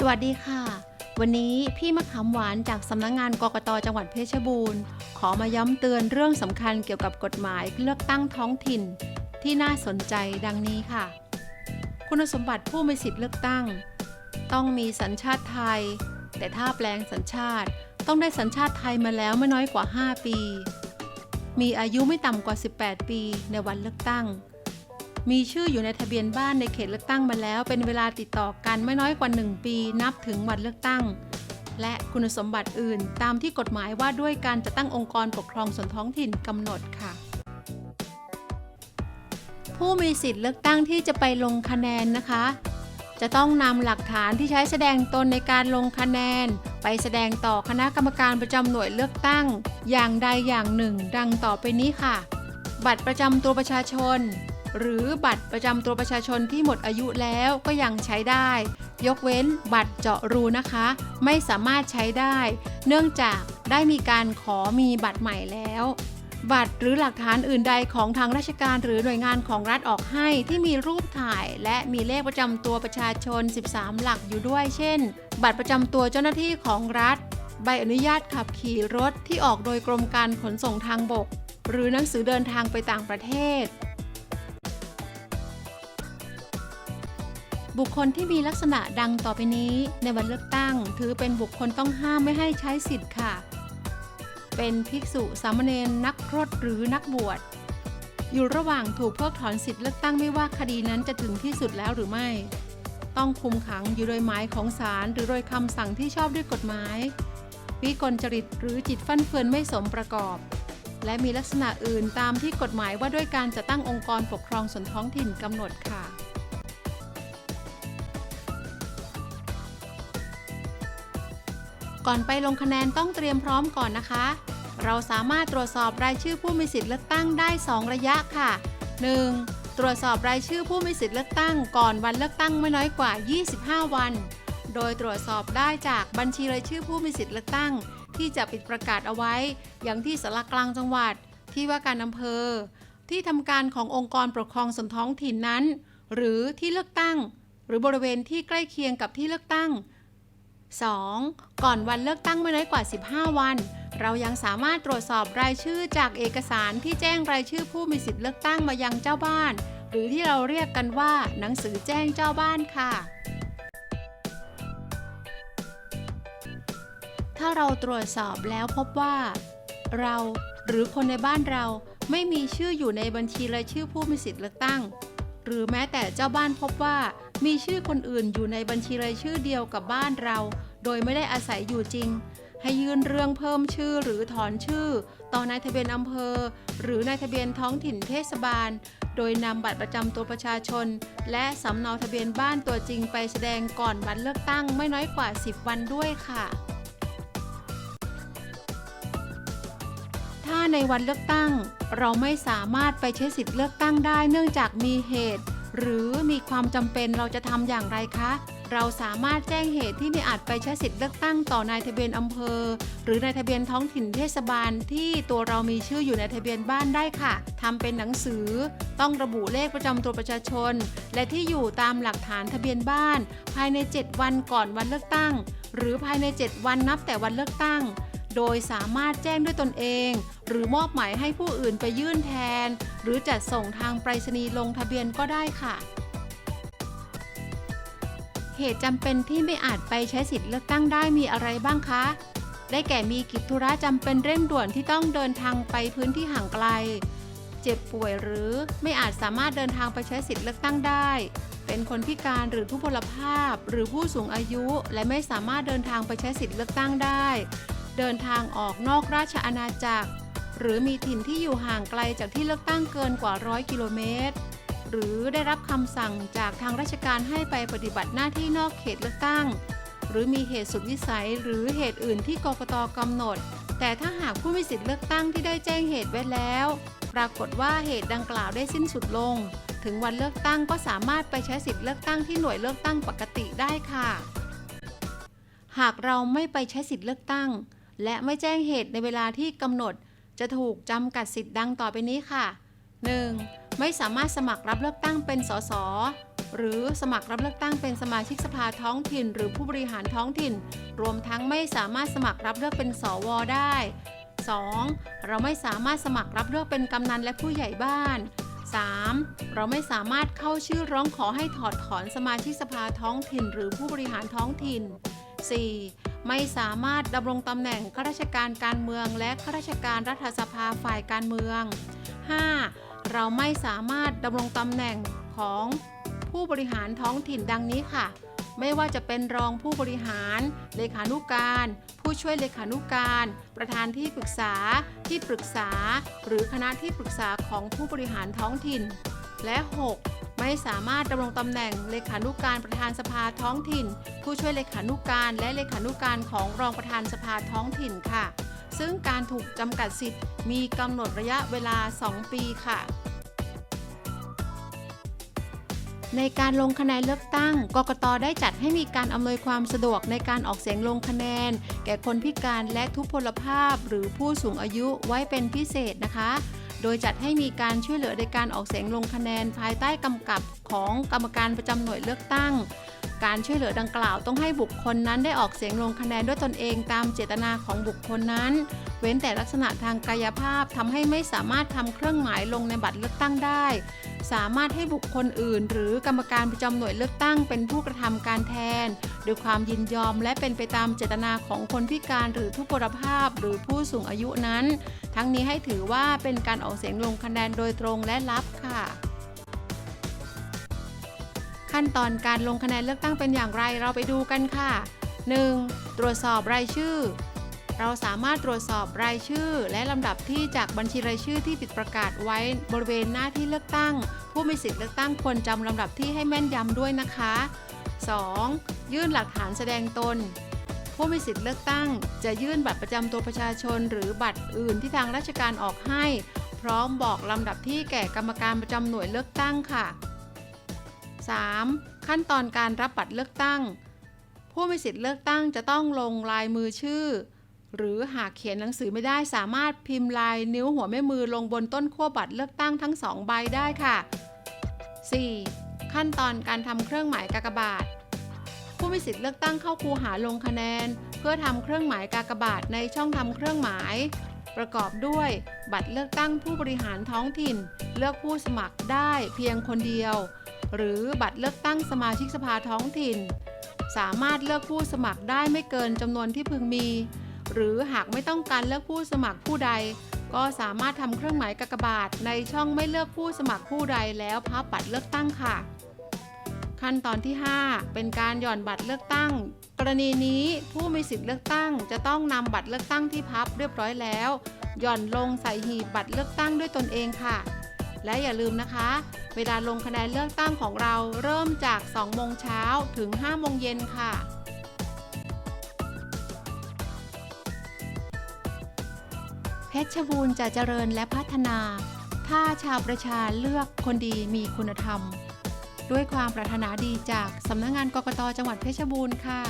สวัสดีค่ะ วันนี้พี่มะขามหวานจากสำนักงงานกกตจังหวัดเพชรบูรณ์ ขอมาย้ำเตือนเรื่องสำคัญเกี่ยวกับกฎหมายเลือกตั้งท้องถิ่น ที่น่าสนใจดังนี้ค่ะ คุณสมบัติผู้มีสิทธิ์เลือกตั้ง ต้องมีสัญชาติไทย แต่ถ้าแปลงสัญชาติต้องได้สัญชาติไทยมาแล้วไม่น้อยกว่า 5 ปี มีอายุไม่ต่ำกว่า 18 ปีในวันเลือกตั้ง มีชื่ออยู่ในทะเบียนบ้านในเขตเลือกตั้งมาแล้ว เป็นเวลาติดต่อกันไม่น้อยกว่า 1 ปีนับถึงวันเลือกตั้ง และคุณสมบัติอื่น ตามที่กฎหมายว่าด้วยการจัดตั้งองค์กรปกครองส่วนท้องถิ่นกำหนดค่ะ ผู้มีสิทธิ์เลือกตั้งที่จะไปลงคะแนนนะคะ จะต้องนำหลักฐานที่ใช้แสดงตนในการลงคะแนน ไปแสดงต่อคณะกรรมการประจำหน่วยเลือกตั้ง อย่างใดอย่างหนึ่ง ดังต่อไปนี้ค่ะ บัตรประจำตัวประชาชน หรือบัตรประจำตัวประชาชนที่หมดอายุแล้วก็ยังใช้ได้ ยกเว้นบัตรเจาะรูนะคะ ไม่สามารถใช้ได้ เนื่องจากได้มีการขอมีบัตรใหม่แล้ว บัตรหรือหลักฐานอื่นใดของทางราชการหรือหน่วยงานของรัฐออกให้ที่มีรูปถ่าย และมีเลขประจำตัวประชาชน 13 หลักอยู่ด้วย เช่น บัตรประจำตัวเจ้าหน้าที่ของรัฐ ใบอนุญาตขับขี่รถที่ออกโดยกรมการขนส่งทางบก หรือหนังสือเดินทางไปต่างประเทศ บุคคลที่มีลักษณะดังต่อไปนี้ ในวันเลือกตั้ง ถือเป็นบุคคลต้องห้ามไม่ให้ใช้สิทธิ์ค่ะ เป็นภิกษุสามเณรนักพรตหรือนักบวช อยู่ระหว่างถูกเพิกถอนสิทธิ์เลือกตั้งไม่ว่าคดีนั้นจะถึงที่สุดแล้วหรือไม่ ต้องคุมขังอยู่โดยหมายของศาลหรือโดยคำสั่งที่ชอบด้วยกฎหมาย วิกลจริตหรือจิตฟั่นเฟือนไม่สมประกอบ และมีลักษณะอื่นตามที่กฎหมายว่าด้วยการจัดตั้งองค์กรปกครองส่วนท้องถิ่นกำหนดค่ะ ก่อนไปลงคะแนนต้องเตรียมพร้อมก่อนนะคะ เราสามารถตรวจสอบรายชื่อผู้มีสิทธิ์เลือกตั้งได้ 2 ระยะค่ะ 1. ตรวจสอบรายชื่อผู้มีสิทธิ์เลือกตั้งก่อนวันเลือกตั้งไม่น้อยกว่า 25 วัน โดยตรวจสอบได้จากบัญชีรายชื่อผู้มีสิทธิ์เลือกตั้ง ที่จะปิดประกาศเอาไว้ อย่างที่สารกลางจังหวัด ที่ว่าการอำเภอ ที่ทำการขององค์กรปกครองส่วนท้องถิ่นนั้น หรือที่เลือกตั้ง หรือบริเวณที่ใกล้เคียงกับที่เลือกตั้ง 2. ก่อนวันเลือกตั้งไม่น้อยกว่า 15 วัน เรายังสามารถตรวจสอบรายชื่อจากเอกสารที่แจ้งรายชื่อผู้มีสิทธิ์เลือกตั้งมายังเจ้าบ้าน หรือที่เราเรียกกันว่า หนังสือแจ้งเจ้าบ้านค่ะ ถ้าเราตรวจสอบแล้วพบว่า เราหรือคนในบ้านเราไม่มีชื่ออยู่ในบัญชีรายชื่อผู้มีสิทธิ์เลือกตั้ง หรือแม้แต่เจ้าบ้านพบว่า มีชื่อคนอื่นอยู่ในบัญชีรายชื่อเดียวกับบ้านเรา โดยไม่ได้อาศัยอยู่จริง ให้ยื่นเรื่องเพิ่มชื่อหรือถอนชื่อ ต่อนายทะเบียนอำเภอ หรือนายทะเบียนท้องถิ่นเทศบาล โดยนำบัตรประจำตัวประชาชน และสำเนาทะเบียนบ้านตัวจริงไปแสดงก่อนวันเลือกตั้งไม่น้อยกว่า 10 วันด้วยค่ะถ้าในวันเลือกตั้ง เราไม่สามารถไปใช้สิทธิ์เลือกตั้งได้เนื่องจากมีเหตุ หรือมีความจำเป็นเราจะทำอย่างไรคะ เราสามารถแจ้งเหตุที่ไม่อาจไปใช้สิทธิ์เลือกตั้งต่อนายทะเบียนอำเภอ หรือนายทะเบียนท้องถิ่นเทศบาลที่ตัวเรามีชื่ออยู่ในทะเบียนบ้านได้ค่ะทำเป็นหนังสือ ต้องระบุเลขประจำตัวประชาชน และที่อยู่ตามหลักฐานทะเบียนบ้าน ภายใน 7 วันก่อนวันเลือกตั้ง หรือภายใน 7 วันนับแต่วันเลือกตั้ง โดยสามารถแจ้งด้วยตนเอง หรือมอบหมายให้ผู้อื่นไปยื่นแทน หรือจัดส่งทางไปรษณีย์ลงทะเบียนก็ได้ค่ะ เหตุจำเป็นที่ไม่อาจไปใช้สิทธิ์เลือกตั้งได้มีอะไรบ้างคะ ได้แก่มีกิจธุระจำเป็นเร่งด่วนที่ต้องเดินทางไปพื้นที่ห่างไกล เจ็บป่วยหรือไม่อาจสามารถเดินทางไปใช้สิทธิ์เลือกตั้งได้เป็นคนพิการหรือทุพพลภาพ หรือผู้สูงอายุ และไม่สามารถเดินทางไปใช้สิทธิ์เลือกตั้งได้ เดินทางออกนอกราชอาณาจักร หรือมีถิ่นที่อยู่ห่างไกลจากที่เลือกตั้งเกินกว่าร้อยกิโลเมตร หรือได้รับคำสั่งจากทางราชการให้ไปปฏิบัติหน้าที่นอกเขตเลือกตั้ง หรือมีเหตุสุดวิสัยหรือเหตุอื่นที่กกตกำหนด แต่ถ้าหากผู้มีสิทธิ์เลือกตั้งที่ได้แจ้งเหตุไว้แล้ว ปรากฏว่าเหตุดังกล่าวได้สิ้นสุดลง ถึงวันเลือกตั้งก็สามารถไปใช้สิทธิ์เลือกตั้งที่หน่วยเลือกตั้งปกติได้ค่ะหากเราไม่ไปใช้สิทธิ์เลือกตั้ง และไม่แจ้งเหตุในเวลาที่กำหนด จะถูกจำกัดสิทธิ์ดังต่อไปนี้ค่ะ 1. ไม่สามารถสมัครรับเลือกตั้งเป็นสสหรือสมัครรับเลือกตั้งเป็นสมาชิกสภาท้องถิ่น หรือผู้บริหารท้องถิ่น รวมทั้งไม่สามารถสมัครรับเลือกเป็นสวได้ 2. เราไม่สามารถสมัครรับเลือกเป็นกำนันและผู้ใหญ่บ้าน 3. เราไม่สามารถเข้าชื่อร้องขอให้ถอดถอนสมาชิกสภาท้องถิ่น หรือผู้บริหารท้องถิ่น 4. ไม่สามารถดำรงตำแหน่งข้าราชการการเมือง และข้าราชการรัฐสภาฝ่ายการเมือง 5. เราไม่สามารถดำรงตำแหน่งของผู้บริหารท้องถิ่นดังนี้ค่ะ ไม่ว่าจะเป็นรองผู้บริหาร เลขานุการ ผู้ช่วยเลขานุการ ประธานที่ปรึกษา ที่ปรึกษา หรือคณะที่ปรึกษาของผู้บริหารท้องถิ่น และ 6. ไม่สามารถดำรงตำแหน่งเลขานุการประธานสภาท้องถิ่น ผู้ช่วยเลขานุการและเลขานุการของรองประธานสภาท้องถิ่นค่ะ ซึ่งการถูกจำกัดสิทธิ์มีกำหนดระยะเวลา 2 ปีค่ะในการลงคะแนนเลือกตั้ง กกตได้จัดให้มีการอำนวยความสะดวกในการออกเสียงลงคะแนน แก่คนพิการและทุพพลภาพหรือผู้สูงอายุไว้เป็นพิเศษนะคะ โดยจัดให้มีการช่วยเหลือในการออกเสียงลงคะแนนภายใต้กำกับของกรรมการประจำหน่วยเลือกตั้ง การช่วยเหลือดังกล่าวต้องให้บุคคลนั้นได้ออกเสียงลงคะแนนด้วยตนเองตามเจตนาของบุคคลนั้น เว้นแต่ลักษณะทางกายภาพทำให้ไม่สามารถทำเครื่องหมายลงในบัตรเลือกตั้งได้ สามารถให้บุคคลอื่น หรือกรรมการประจำหน่วยเลือกตั้งเป็นผู้กระทำการแทนโดยความยินยอมและเป็นไปตามเจตนาของคนพิการหรือทุพพลภาพหรือผู้สูงอายุนั้น ทั้งนี้ให้ถือว่าเป็นการออกเสียงลงคะแนนโดยตรงและลับค่ะ ขั้นตอนการลงคะแนนเลือกตั้งเป็นอย่างไรเราไปดูกันค่ะ 1. ตรวจสอบรายชื่อ เราสามารถตรวจสอบรายชื่อ และลำดับที่จากบัญชีรายชื่อที่ติดประกาศไว้บริเวณหน้าที่เลือกตั้ง ผู้มีสิทธิ์เลือกตั้งควรจำลำดับที่ให้แม่นยำด้วยนะคะ 2. ยื่นหลักฐานแสดงตน ผู้มีสิทธิ์เลือกตั้ง จะยื่นบัตรประจำตัวประชาชน หรือบัตรอื่นที่ทางราชการออกให้ พร้อมบอกลำดับที่แก่กรรมการประจำหน่วยเลือกตั้งค่ะ 3. ขั้นตอนการรับบัตรเลือกตั้ง ผู้มีสิทธิ์เลือกตั้งจะต้องลงลายมือชื่อ หรือหากเขียนหนังสือไม่ได้สามารถพิมพ์ลายนิ้วหัวแม่มือลงบนต้นขั้วบัตรเลือกตั้งทั้งสองใบได้ค่ะ 4. ขั้นตอนการทำเครื่องหมายกากบาท ผู้มีสิทธิ์เลือกตั้งเข้าคูหาลงคะแนน เพื่อทำเครื่องหมายกากบาทในช่องทำเครื่องหมาย ประกอบด้วย บัตรเลือกตั้งผู้บริหารท้องถิ่น เลือกผู้สมัครได้เพียงคนเดียว หรือบัตรเลือกตั้งสมาชิกสภาท้องถิ่น สามารถเลือกผู้สมัครได้ไม่เกินจำนวนที่พึงมี หรือหากไม่ต้องการเลือกผู้สมัครผู้ใด ก็สามารถทำเครื่องหมายกากบาทในช่องไม่เลือกผู้สมัครผู้ใดแล้วพับบัตรเลือกตั้งค่ะ ขั้นตอนที่ 5 เป็นการหย่อนบัตรเลือกตั้ง กรณีนี้ผู้มีสิทธิ์เลือกตั้ง จะต้องนำบัตรเลือกตั้งที่พับเรียบร้อยแล้ว หย่อนลงใส่หีบบัตรเลือกตั้งด้วยตนเองค่ะ และอย่าลืมนะคะ เวลาลงคะแนนเลือกตั้งของเราเริ่มจาก 2 โมงเช้าถึง 5 โมงเย็นค่ะ เพชรบูรณ์จะเจริญและพัฒนา ถ้าชาวประชาเลือกคนดีมีคุณธรรม ด้วยความปรารถนาดีจากสำนักงงานกกตจังหวัดเพชรบูรณ์ค่ะ